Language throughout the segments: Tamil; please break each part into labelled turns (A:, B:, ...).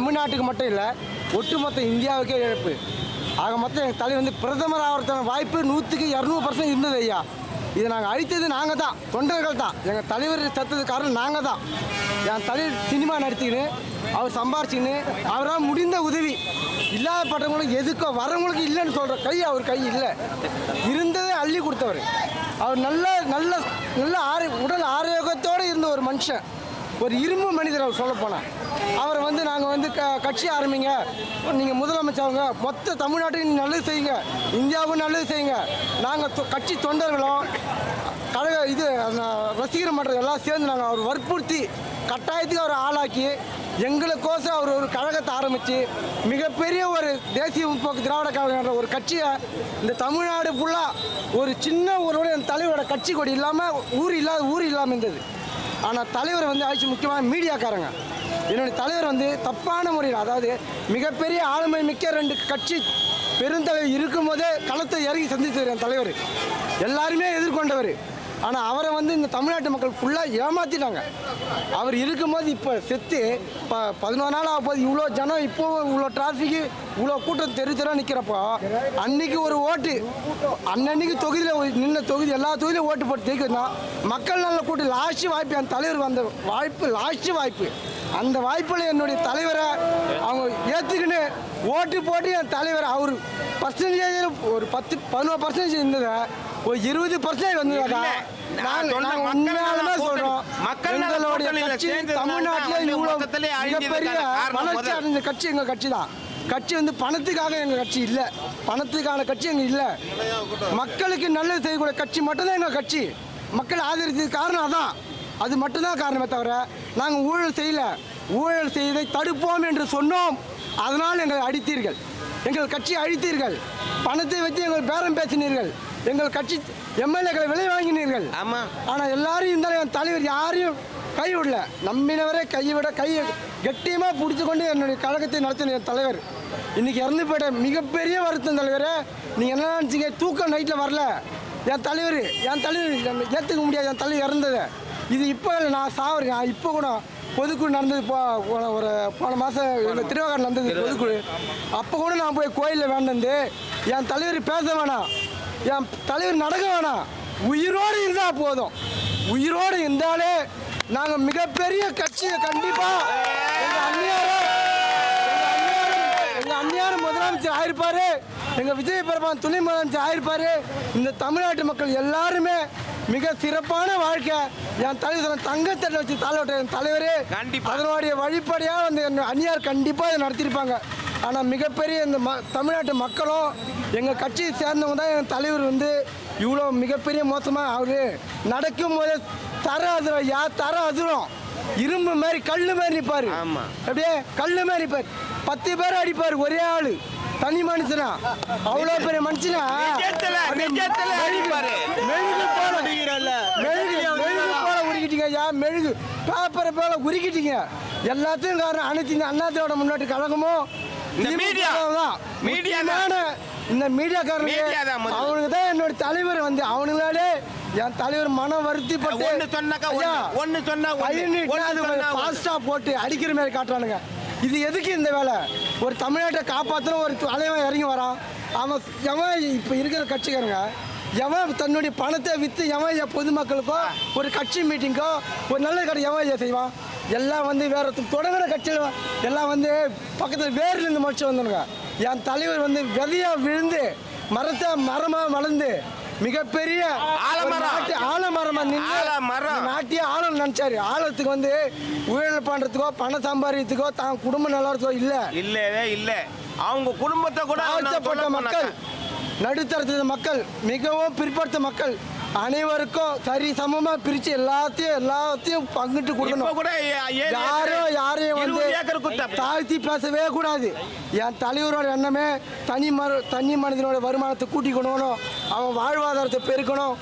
A: தமிழ்நாட்டுக்கு மட்டும் இல்லை ஒட்டுமொத்த இந்தியாவுக்கே இழப்பு. ஆக மொத்தம் எங்கள் தலைவர் வந்து பிரதமர் ஆகிறதுக்கான வாய்ப்பு நூற்றுக்கு இரநூறு பர்சன்ட் இருந்தது ஐயா. இதை நாங்கள் அழித்தது நாங்கள் தான் தொண்டர்கள் தான். எங்கள் தலைவர் சத்தது காரணம் நாங்கள் தான். என் தலைவர் சினிமா நடிச்சுக்கின்னு அவர் சம்பாரிச்சுக்கின்னு அவரால் முடிந்த உதவி இல்லாதப்பட்டவங்களும் எதுக்கோ வரவங்களுக்கு இல்லைன்னு சொல்கிற கை அவர் கை இல்லை. இருந்ததே அள்ளி கொடுத்தவர். அவர் நல்ல நல்ல நல்ல ஆரோக்கிய உடல் ஆரோக்கியத்தோடு இருந்த ஒரு மனுஷன். ஒரு இரும்பு மனிதர் அவர் சொல்ல போனால் அவரை வந்து நாங்கள் வந்து க கட்சி ஆரம்பிங்க. நீங்கள் முதலமைச்சவங்க மொத்த தமிழ்நாட்டுக்கு நல்லது செய்யுங்க. இந்தியாவும் நல்லது செய்யுங்க. நாங்கள் கட்சி தொண்டர்களும் கழக இது அந்த ரசிகர் மன்றம் எல்லாம் சேர்ந்து நாங்கள் அவர் வற்புறுத்தி கட்டாயத்துக்கு அவர் ஆளாக்கி எங்களுக்கோசம் அவர் ஒரு கழகத்தை ஆரம்பித்து மிகப்பெரிய ஒரு தேசிய முற்போக்கு திராவிட கழகம் என்ற ஒரு கட்சியை இந்த தமிழ்நாடு ஃபுல்லாக ஒரு சின்ன ஒரு தலைவரோட கட்சி கொடி இல்லாமல் ஊர் இல்லாத ஊர் இல்லாமல் இருந்தது. ஆனால் தலைவர் வந்து ஆட்சி முக்கியமாக மீடியாக்காரங்க. என்னுடைய தலைவர் வந்து தப்பான முறையில் அதாவது மிகப்பெரிய ஆளுமை மிக்க ரெண்டு கட்சி பெருந்தலைவர் இருக்கும்போதே களத்தை இறங்கி சந்தித்தவர் என் தலைவர். எல்லாருமே எதிர்கொண்டவர். ஆனால் அவரை வந்து இந்த தமிழ்நாட்டு மக்கள் ஃபுல்லாக ஏமாற்றிட்டாங்க அவர் இருக்கும்போது இப்போ செத்து இப்போ பதினோரு நாள் ஆக போது இவ்வளோ ஜனம் இப்போ இவ்வளோ டிராஃபிக்கு இவ்வளோ கூட்டம் தெரு தெருவா நிற்கிறப்போ அன்னைக்கு ஒரு ஓட்டு அன்னன்னைக்கு தொகுதியில் நின்ன தொகுதி எல்லா தொகுதியிலும் ஓட்டு போட்டு ஜெயிக்கிறதுனா மக்கள் நல்ல கூட்டம் லாஸ்ட் வாய்ப்பு என் தலைவர் வந்த வாய்ப்பு லாஸ்ட் வாய்ப்பு. அந்த வாய்ப்பில் என்னுடைய தலைவரை அவங்க ஏற்றுக்கின்னு ஓட்டு போட்டு என் தலைவர் அவர் பர்சன்டேஜ் ஒரு பத்து பதினோரு பர்சன்டேஜ் இருந்ததை ஒரு இருபது பர்சன்டேஜ் வந்ததா
B: இல்ல, நான்
A: நாங்க
B: சொன்ன
A: நாங்க
B: மக்கள்
A: உண்மையாலுமே
B: நல
A: சொல்றோம்.
B: மக்கள் நல
A: எங்களுடைய
B: கூட்டணியில
A: கட்சி தமிழ்நாட்டில்
B: அழிஞ்சதுக்கான
A: மிகப்பெரிய வளர்ச்சி. அடைஞ்ச கட்சி எங்க கட்சி தான். கட்சி வந்து பணத்துக்காக எங்க கட்சி இல்லை. பணத்துக்கான கட்சி எங்க இல்லை. மக்களுக்கு நல்லது செய்யக்கூடிய கட்சி மட்டும்தான் எங்க கட்சி. மக்கள் ஆதரித்ததுக்கு காரணம் அதான். அது மட்டும்தான் காரணமே தவிர நாங்கள் ஊழல் செய்யல. ஊழல் செய்வதை தடுப்போம் என்று சொன்னோம். அதனால் எங்களை அடித்தீர்கள். எங்கள் கட்சி அழித்தீர்கள். பணத்தை வைத்து எங்கள் பேரம் பேசினீர்கள். எங்கள் கட்சி எம்எல்ஏக்களை விலை வாங்கினீர்கள்
B: ஆமா
A: ஆனால் எல்லாரும் இருந்தாலும் என் தலைவர் யாரையும் கைவிடல நம்பினவரே கைவிட கை கெட்டியமாக பிடிச்சு கொண்டு என்னுடைய கழகத்தை நடத்தின என் தலைவர். இன்னைக்கு இறந்து போயிட்ட மிகப்பெரிய வருத்தம் தலைவரே நீங்கள் என்ன நினச்சிங்க? தூக்கம் நைட்டில் வரல. என் தலைவர் என் தலைவர் ஏற்றுக்க முடியாது. என் தலைவர் இறந்தது. இது இப்போ நான் சாவறேன் நான் இப்போ கூட பொதுக்குழு நடந்தது போ போன ஒரு போன மாதம் எங்கள் திருவாரூர் நடந்தது பொதுக்குழு. அப்போ கூட நான் போய் கோயிலில் வேண்டது என் தலைவர் பேச வேணாம். என் தலைவர் நடக்க வேணாம். உயிரோடு இருந்தால் போதும். உயிரோடு இருந்தாலே நாங்கள் மிகப்பெரிய கட்சியை கண்டிப்பாக எங்கள் அந்நியாரம் எங்கள் அந்நியாரம் முதலமைச்சர் ஆயிருப்பாரு. எங்கள் விஜய் பிரபான் துணை முதலமைச்சர் ஆயிருப்பாரு. இந்த தமிழ்நாட்டு மக்கள் எல்லாருமே மிக சிறப்பான வாழ்க்கை. என் தலைவர் தங்கத்தட்டை வச்சு தலைவட்ட என் தலைவரே. அதனுடைய வழிப்படையாக வந்து என் அந்நியார் கண்டிப்பாக இதை நடத்தியிருப்பாங்க. ஆனால் மிகப்பெரிய இந்த ம தமிழ்நாட்டு மக்களும் எங்கள் கட்சியை சேர்ந்தவங்க தான் என் தலைவர் வந்து இவ்வளோ மிகப்பெரிய மோசமாக அவரு நடக்கும் போதே தர அதிரும் யா தர அதிரும். இரும்பு மாதிரி கல்லு மாதிரி நிற்பார்.
B: ஆமா.
A: அப்படியே கல்லு மாதிரி நிற்பார். பத்து பேர் அடிப்பார் ஒரே ஆளு. தனி மனுஷனா. அவ்வளோ பெரிய மனுஷனா. மெழுகு- போல மெழுகு மெழுகு போல உருக்கிட்டீங்க ஐயா மெழுகு. பேப்பரை போல உருக்கிட்டீங்க எல்லாத்தையும் காரணம் அனைத்து இந்த அண்ணாத்தியோட முன்னாடி கழகமும்
B: மீடியா.
A: தான்.
B: மீடியா
A: இந்த மீடியாக்காரங்க. அவனுக்கு தான் என்னோட தலைவர் வந்து அவனுங்களாலே என் தலைவர் மனம் வருத்திப்பட்டு
B: ஒண்ணு சொன்னாக்கா ஒண்ணு.
A: ஐயா,
B: ஒண்ணு சொன்னா.
A: ஃபாஸ்டா போட்டு அடிக்கிற மாதிரி காட்டுறானுங்க இது எதுக்கு இந்த வேலை ஒரு தமிழ்நாட்டை காப்பாற்றுற ஒரு தலைவன் இறங்கி வரான் அவன் எவன் இப்போ இருக்கிற கட்சிக்காரங்க எவன் தன்னுடைய பணத்தை விற்று எவன் பொதுமக்களுக்கோ ஒரு கட்சி மீட்டிங்கோ ஒரு நல்ல கடை எவன் செய்வான் எல்லாம் வந்து வேற தொடங்குற கட்சியில் எல்லாம் வந்து பக்கத்தில் வேர்ல இருந்து முடிச்சு வந்தனுங்க என் தலைவர் வந்து விதையா விழுந்து மரத்தை மரமாக வளர்ந்து மிகப்பெரிய
B: ஆலமரம்.
A: நின்று நாட்டையே ஆளம் நினைச்சாரு ஆழத்துக்கு வந்து ஊழல் பண்றதுக்கோ பணம் சம்பாதிக்கிறதுக்கோ தான் குடும்பம் நல்லா இருக்கோ இல்ல
B: இல்லவே இல்ல அவங்க குடும்பத்தை கூட
A: மக்கள். நடுத்தரத்து மக்கள் மிகவும் பிற்படுத்த மக்கள் அனைவருக்கும் சரி சமமா பிரிச்சு எல்லாத்தையும் எல்லாத்தையும் பங்கிட்டு கொடுக்கணும்.
B: கூட
A: யாரும் யாரையும் வந்து தாழ்த்தி பேசவே கூடாது. என் தலைவரோட எண்ணமே தனி மரு தனி மனிதனோட வருமானத்தை கூட்டிக்கணும் அவன் வாழ்வாதாரத்தை பெருக்கணும்.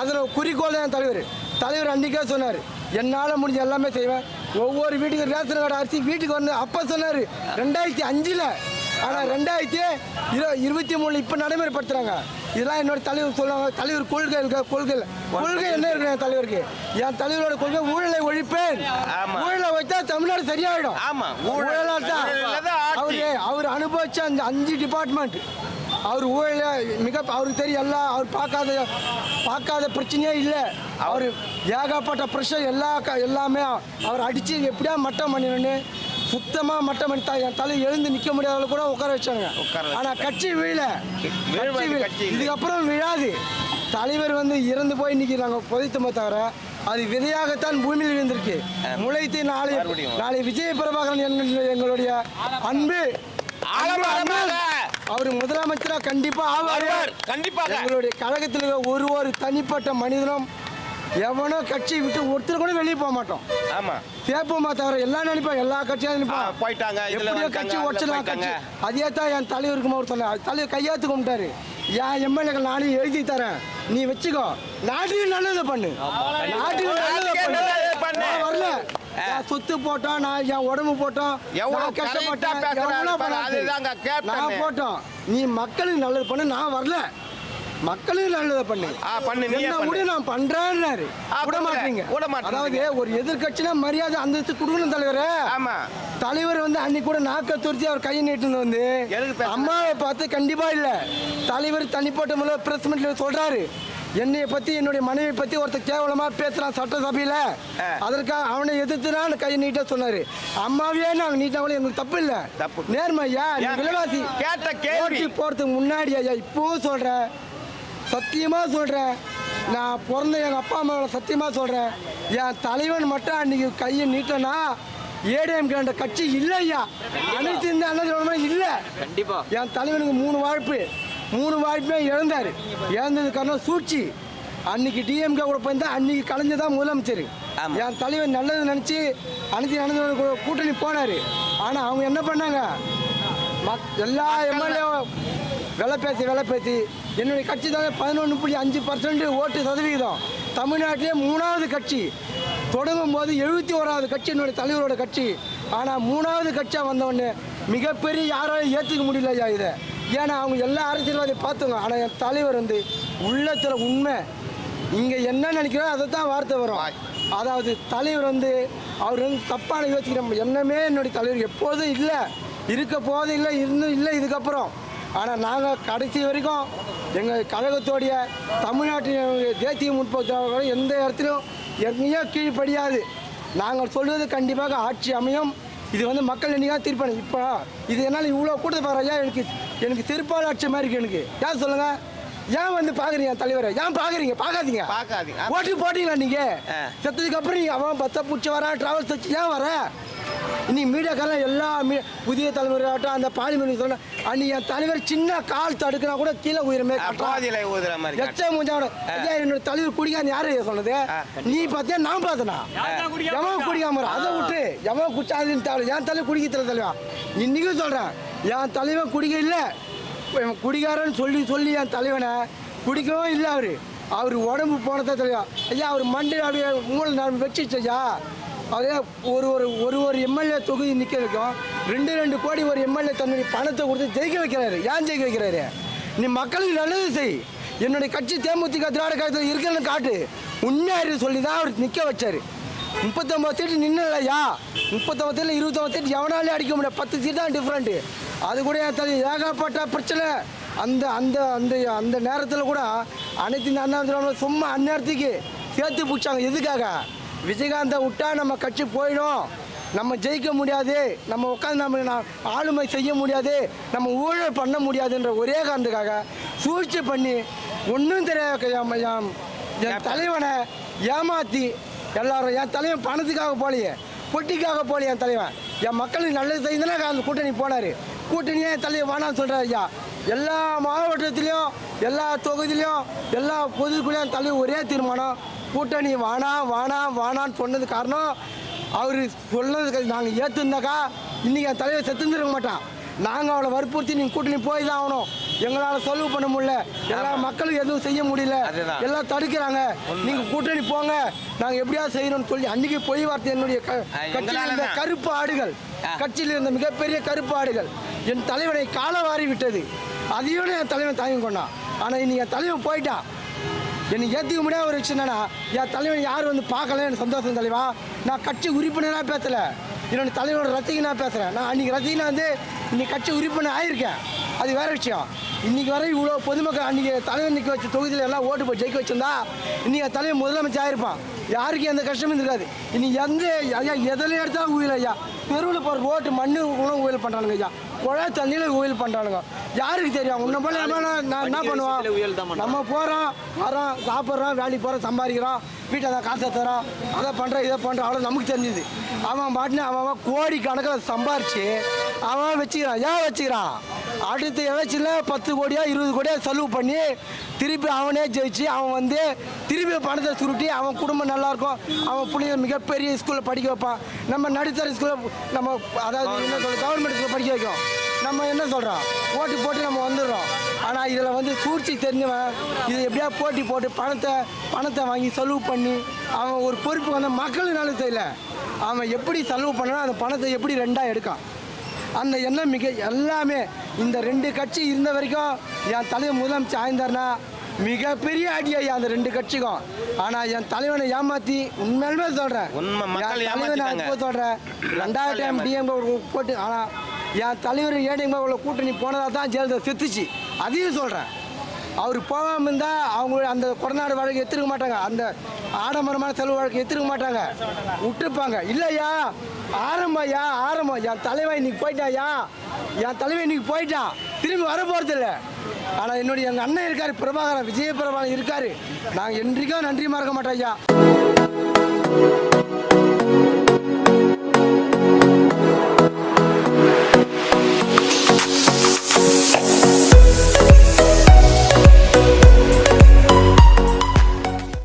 A: அதில் குறிக்கோள் தான் என் தலைவர். தலைவர் அன்றைக்கே சொன்னார் என்னால் முடிஞ்ச எல்லாமே செய்வேன். ஒவ்வொரு வீட்டுக்கு ரேஷன் கார்டு அரிசி வீட்டுக்கு வந்து அப்போ சொன்னார் ரெண்டாயிரத்தி அஞ்சில். ஆனால் ரெண்டாயிரத்தி இரு இருபத்தி மூணு இப்போ நடைமுறைப்படுத்துகிறாங்க இதெல்லாம் என்னோட தலைவர் சொல்லுவாங்க தலைவர் கொள்கை இருக்க கொள்கை. கொள்கை என்ன இருக்கு என் தலைவருக்கு என் தலைவரோட கொள்கை ஊழலை ஒழிப்பேன். ஊழலை வைத்தா தமிழ்நாடு சரியாயிடும்
B: ஆமா. ஊழல்
A: ஊழலால் தான். அவரு அவர் அனுபவிச்ச அந்த அஞ்சு டிபார்ட்மெண்ட் அவர் ஊழல மிக அவருக்கு தெரியும் எல்லாம் அவர் பார்க்காத பார்க்காத பிரச்சனையே இல்லை அவர் ஏகப்பட்ட பிரஷர் எல்லா எல்லாமே அவர் அடித்து எப்படியா மட்டம் பண்ணிடணும்னு சுத்தமாக மட்டம் தான் என் தலை எழுந்து நிற்க முடியாத கூட உட்கார வச்சாங்க. ஆனால் கட்சி வீழ. இதுக்கப்புறம் விழாது தலைவர் வந்து இறந்து போய் இன்னைக்கு நாங்கள் புதைத்தோமே தவிர அது விதையாகத்தான் பூமியில் விழுந்திருக்கு முளைத்து நாளை. நாளை விஜய் பிரபாகரன் எங்களுடைய அன்பு. அவர் முதலமைச்சரா கண்டிப்பா ஆவார்.
B: கண்டிப்பாக
A: எங்களுடைய கழகத்தில் ஒரு ஒரு தனிப்பட்ட மனிதனும் எவனோ கட்சி விட்டு ஒருத்தர் கூட வெளியே போக மாட்டோம்.
B: ஆமா.
A: கேட்போமா தவிர எல்லாம் நினைப்போம் எல்லா கட்சியும் நினைப்போம்
B: போயிட்டாங்க
A: எப்படியோ கட்சி உடச்சிடலாம். கட்சி. அதே தான் என் தலைவருக்கு அவர் சொன்னார். தலைவர் கையாத்து கும்பிட்டாரு. என் எம்எல்ஏக்கள் நானே எழுதி தரேன். நீ வச்சுக்கோ. நாட்டுக்கு நல்லது பண்ணு. நாட்டுக்கு நல்லது பண்ணு. வரல. சொத்து போட்டோம் நான் என் உடம்பு போட்டோம். கஷ்டப்பட்டேன். எவ்வளோ
B: captain.
A: நான் போட்டோம். நீ மக்களுக்கு நல்லது பண்ணு. நான் வரல. மக்களுக்கு நல்லதை பண்ணு
B: பண்ணு,
A: என்ன. விட நான் பண்றேன்னாரு விட. மாட்டீங்க
B: விட மாட்டீங்க.
A: அதாவது ஒரு எதிர்கட்சினா மரியாதை அந்த கொடுக்கணும் தலைவரே
B: ஆமா
A: தலைவர் வந்து அன்னைக்கு கூட நாக்க துருத்தி அவர் கையை நீட்டுன்னு வந்து? அம்மாவை பார்த்து கண்டிப்பா இல்ல தலைவர் தனிப்பட்ட முறையில் பிரஸ் மீட்ல சொல்றாரு என்னைய பத்தி என்னுடைய மனைவி பத்தி ஒருத்தர் கேவலமா பேசுறான் சட்டசபையில. அதற்காக அவனை எதிர்த்து தான் கையை நீட்ட சொன்னாரு அம்மாவே நாங்க நீட்டாவளே எங்களுக்கு தப்பு இல்ல
B: தப்பு.
A: நேர்மை ஐயா நீ
B: ஏன்?
A: விலைவாசி
B: கேட்ட கேள்வி.
A: போறதுக்கு முன்னாடி ஐயா இப்பவும் சொல்றேன் சத்தியமா சொல்றேன். நான் பிறந்த எங்க அப்பா அம்மாவோட சத்தியமா சொல்றேன். என் தலைவன் மட்டும் அன்னைக்கு கையை நீட்டனா ஏடிஎம் கேண்ட கட்சி இல்லை ஐயா. அனைத்து இந்த அண்ணன் இல்ல.
C: கண்டிப்பா.
A: என் தலைவனுக்கு மூணு வாய்ப்பு. மூணு வாய்ப்புமே இழந்தாரு. இழந்தது காரணம் சூழ்ச்சி. அன்னைக்கு டிஎம்கே கூட போயிருந்தா அன்னைக்கு கலைஞ்சதான் முதலமைச்சர். என் தலைவர் நல்லது நினச்சி அனைத்து நடந்து கூட்டணி போனார். ஆனால் அவங்க என்ன பண்ணாங்க? எல்லா எம்எல்ஏ விலை பேசி விலை பேசி என்னுடைய கட்சி தானே பதினொன்று புள்ளி அஞ்சு பர்சன்ட் ஓட்டு சதவிகிதம். தமிழ்நாட்டிலே மூணாவது கட்சி. தொடங்கும் போது எழுபத்தி ஓராவது கட்சி என்னுடைய தலைவரோட கட்சி. ஆனால் மூணாவது கட்சியாக வந்தவொடனே மிகப்பெரிய யாராலும் ஏற்றுக்க முடியல ஐயா இதை. ஏன்னா அவங்க எல்லா அரசியல்வாதியும் பார்த்துங்க. ஆனால் என் தலைவர் வந்து உள்ளத்தில் உண்மை. இங்கே என்ன நினைக்கிறோம் அதை தான் வார்த்தை வரும். அதாவது தலைவர் வந்து அவர் வந்து தப்பான யோசிக்கிற எண்ணமே என்னுடைய தலைவர் எப்போதும் இல்லை. இருக்க போதும் இல்லை இன்னும் இல்லை இதுக்கப்புறம். ஆனால் நாங்கள் கடைசி வரைக்கும் எங்கள் கழகத்தோடைய தமிழ்நாட்டின் தேசிய முற்போக்கு எந்த இடத்துலையும் எங்கேயோ கீழ்ப்படியாது. நாங்கள் சொல்வது கண்டிப்பாக ஆட்சி அமையும். இது வந்து மக்கள் என்னைக்கா தீர்ப்பானு இப்போ இது என்னால் இவ்வளோ கூட்டத்தை பாரு ஐயா எனக்கு எனக்கு திருப்பால் ஆட்சி மாதிரி இருக்கு எனக்கு. ஏன் சொல்லுங்கள் ஏன் வந்து பார்க்குறீங்க தலைவரை? ஏன் பார்க்குறீங்க பார்க்காதீங்க
B: பார்க்காதீங்க.
A: ஓட்டு போட்டீங்களா நீங்க. செத்ததுக்கு அப்புறம் நீ அவன் பத்த பூச்சி வரா டிராவல்ஸ் வச்சு ஏன் வர? இன்னைக்கு மீடியாக்காரன் எல்லா மீ புதிய தலைமுறை ஆகட்டும் அந்த சொன்ன அன்னைக்கு என் தலைவர் சின்ன கால் தடுக்கினா கூட கீழே உயிரமே
B: பாதியில ஊதுற மாதிரி காட்டு.
A: எச்ச மூஞ்சாவோட. ஐயா என்னோட தலைவர் குடிக்கான்னு யாரு சொன்னது? நீ பார்த்தியா நான் பார்த்தனா எவன் குடிக்காம. அதை விட்டு எவன் குச்சாதுன்னு தேவை என் தலைவர் குடிக்க தெரியல தலைவா. இன்னைக்கும் சொல்றேன் என் தலைவன் குடிக்க இல்லை. குடிகாரன்னு சொல்லி சொல்லி என் தலைவனை குடிக்கவும் இல்லை அவரு. அவர் உடம்பு போனதா தலைவா ஐயா அவர் மண்டை அப்படியே மூளை நான் ஐயா. அதே ஒரு ஒரு ஒரு ஒரு எம்எல்ஏ தொகுதி நிற்க வைக்கும். ரெண்டு ரெண்டு கோடி ஒரு எம்எல்ஏ தன்னுடைய பணத்தை கொடுத்து ஜெயிக்க வைக்கிறாரு. ஏன் ஜெயிக்க வைக்கிறாரு? நீ மக்களுக்கு நல்லது செய். என்னுடைய கட்சி தேமுதிக திராவிட கழகத்தில் இருக்கிறன்னு காட்டு. உண்மையாரு சொல்லி தான் அவர் நிற்க வச்சார். முப்பத்தொம்பது சீட்டு நின்னுலையா? முப்பத்தொம்பது சீட்டில் இருபத்தொம்பது சீட்டு எவனாலே அடிக்க முடியாது பத்து சீட் தான் டிஃப்ரெண்ட்டு அது கூட என் தலை ஏகப்பட்ட பிரச்சனை. அந்த அந்த அந்த அந்த நேரத்தில் கூட அனைத்து அண்ணா சும்மா அந்நேரத்துக்கு சேர்த்து பிடிச்சாங்க. எதுக்காக? விஜயகாந்தை விட்டா நம்ம கட்சி போயிடும். நம்ம ஜெயிக்க முடியாது. நம்ம உட்காந்து நம்ம ஆளுமை செய்ய முடியாது. நம்ம ஊழல் பண்ண முடியாதுன்ற ஒரே காரணத்துக்காக சூழ்ச்சி பண்ணி ஒன்றும் தெரியாது என் தலைவனை ஏமாற்றி எல்லாரும் என் தலைவன் பணத்துக்காக போலையே பொட்டிக்காக போலையே என் தலைவன். என் மக்களுக்கு நல்லது செய்யுதுன்னா அந்த கூட்டணி போனார். கூட்டணியே என் தலைவர் வேணாம்னு சொல்கிறார் ஐயா. எல்லா மாவட்டத்துலேயும் எல்லா தொகுதியிலையும் எல்லா பொதுக்குள்ளேயும் என் தலைவர் ஒரே தீர்மானம். கூட்டணி வானா வானா வானான்னு சொன்னது காரணம் அவர் சொன்னதுக்கு நாங்கள் ஏற்றுந்தாக்கா இன்றைக்கி என் தலைவர் செத்துருந்துருக்க மாட்டான். நாங்கள் அவளை வற்புறுத்தி நீங்கள் கூட்டணி போய் தான் ஆகணும். எங்களால் சொல்வு பண்ண முடியல. எல்லா மக்களும் எதுவும் செய்ய முடியல. எல்லாம் தடுக்கிறாங்க. நீங்கள் கூட்டணி போங்க. நாங்கள் எப்படியாவது செய்யணும்னு சொல்லி அன்றைக்கி பொய் வார்த்தை என்னுடைய கட்சியில் இருந்த. கருப்பு ஆடுகள். கட்சியில் இருந்த மிகப்பெரிய கருப்பு ஆடுகள். என் தலைவனை காலவாரி விட்டது. அதையோட என் தலைவன் தாங்கி கொண்டான். ஆனால் இன்னைக்கு என் தலைவன் போயிட்டான். என்னை ஏற்றுக்க முடியாத ஒரு விஷயம் என்னன்னா என் தலைவன் யார் வந்து பார்க்கல எனக்கு சந்தோஷம் தலைவா. நான் கட்சி உறுப்பினராக பேசலை. என்னோட தலைவனோட ரசிகனாக பேசுகிறேன் நான் அன்றைக்கி ரசிகனாக வந்து இன்னைக்கு கட்சி உறுப்பினர் ஆயிருக்கேன். அது வேறு விஷயம். இன்னைக்கு வரை இவ்வளோ பொதுமக்கள் அன்றைக்கி தலைவர் நிற்க வச்ச தொகுதியில் எல்லாம் ஓட்டு போய் ஜெயிக்க வச்சிருந்தா இன்றைக்கி தலைவர் முதலமைச்சர் ஆயிருப்பான். யாருக்கும் எந்த கஷ்டமும் இருக்காது. இன்றைக்கி எந்த ஐயா எதில் எடுத்தாலும் ஊழல் ஐயா. தெருவில் போகிற ஓட்டு மண்ணு உணவு ஊழல் பண்ணுறானுங்க ஐயா. குழாய் தண்ணியில் ஊழல் பண்ணுறானுங்க யாருக்கு தெரியும்? உன்னை போல நான் என்ன பண்ணுவோம் நம்ம போகிறோம் வரோம் சாப்பிட்றோம் வேலைக்கு போகிறோம் சம்பாதிக்கிறோம் வீட்டில் தான் காசை தரோம் அதை பண்ணுறோம் இதை பண்ணுறோம் அவ்வளோ நமக்கு தெரிஞ்சுது. அவன் பாட்டுன்னு அவன் அவன் கோடி கணக்கில் சம்பாரிச்சு அவன் வச்சுக்கிறான். ஏன் வச்சுக்கிறான்? அடுத்த எலெக்ஷனில் பத்து கோடியா இருபது கோடியா செலவு பண்ணி திருப்பி அவனே ஜெயிச்சு அவன் வந்து திருப்பி பணத்தை சுருட்டி அவன் குடும்பம் நல்லாயிருக்கும் அவன் பிள்ளைங்க மிகப்பெரிய ஸ்கூலில் படிக்க வைப்பான். நம்ம நடுத்தர ஸ்கூலில் நம்ம அதாவது என்ன சொல்ற கவர்மெண்ட் ஸ்கூலில் படிக்க வைக்கும். நம்ம என்ன சொல்கிறோம் போட்டி போட்டு நம்ம வந்துடுறோம். ஆனால் இதில் வந்து சூழ்ச்சி தெரிஞ்சவன் இது எப்படியா போட்டி போட்டு பணத்தை பணத்தை வாங்கி செலவு பண்ணி அவன் ஒரு பொறுப்பு வந்து மக்களுனாலும் செய்யலை. அவன் எப்படி செலவு பண்ணனா அந்த பணத்தை எப்படி ரெண்டாக எடுக்கான்? அந்த எண்ணம் மிக எல்லாமே இந்த ரெண்டு கட்சி இருந்த வரைக்கும் என் தலைவர் முதலமைச்சர் ஆயிருந்தாருன்னா மிகப்பெரிய அடி ஐயா அந்த ரெண்டு கட்சிக்கும். ஆனால் என் தலைவனை ஏமாற்றி உண்மையாலுமே என் தலைவனை சொல்கிறேன் ரெண்டாயிரம் டைம் டிஎம் போட்டு ஆனால் என் தலைவர் ஏடிஎம் உள்ள கூட்டணி போனதாக தான் ஜெயலலிதா செத்துச்சு. அதையும் சொல்கிறேன் அவர் போகாமல் இருந்தால் அவங்க அந்த கொடநாடு வழக்கு எடுத்துருக்க மாட்டாங்க. அந்த ஆடம்பரமான செலவு வழக்கு எடுத்துருக்க மாட்டாங்க. விட்டுருப்பாங்க இல்லையா? ஆரம்பம் ஐயா ஆரம்பம். என் தலைவன் இன்னைக்கு போயிட்டாயா என் தலைவன் இன்னைக்கு போயிட்டான் திரும்பி வர போகிறதில்ல ஆனால் என்னுடைய எங்கள் அண்ணன் இருக்கார் பிரபாகரன் விஜய பிரபாகரன் இருக்கார். நாங்கள் என்றைக்கும் நன்றி மறக்க மாட்டோம் ஐயா.